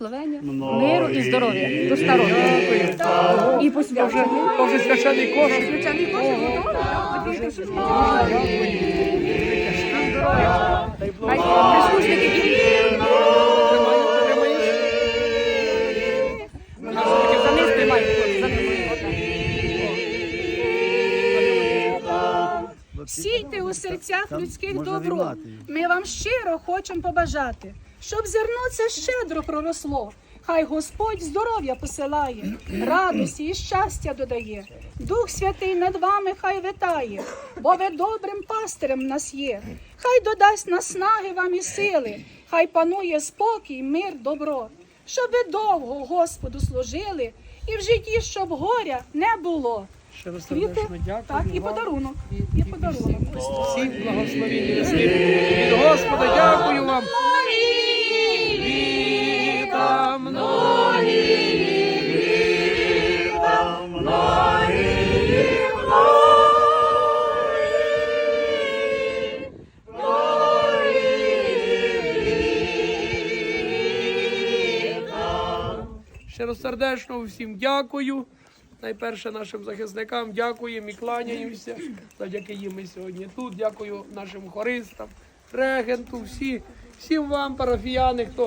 благословення, миру і здоров'я до старого. І посвячення. То вже священий кошик. Свячений кошик. Сійте у серцях людських добро. Ми вам щиро хочемо побажати, щоб зерно це щедро проросло. Хай Господь здоров'я посилає, радості і щастя додає. Дух Святий над вами хай витає, бо ви добрим пастирем нас є. Хай додасть наснаги вам і сили, хай панує спокій, мир, добро, щоб ви довго Господу служили, і в житті, щоб горя не було. Ще дякую. так, і вам. подарунок. І подарунок. Всім благословіння. Від Господа дякую вам. Щиросердечно всім дякую. Найперше нашим захисникам дякуємо і кланяємося. Завдяки їм ми сьогодні тут. Дякую нашим хористам, регенту, всі, всім вам, парафіяни, хто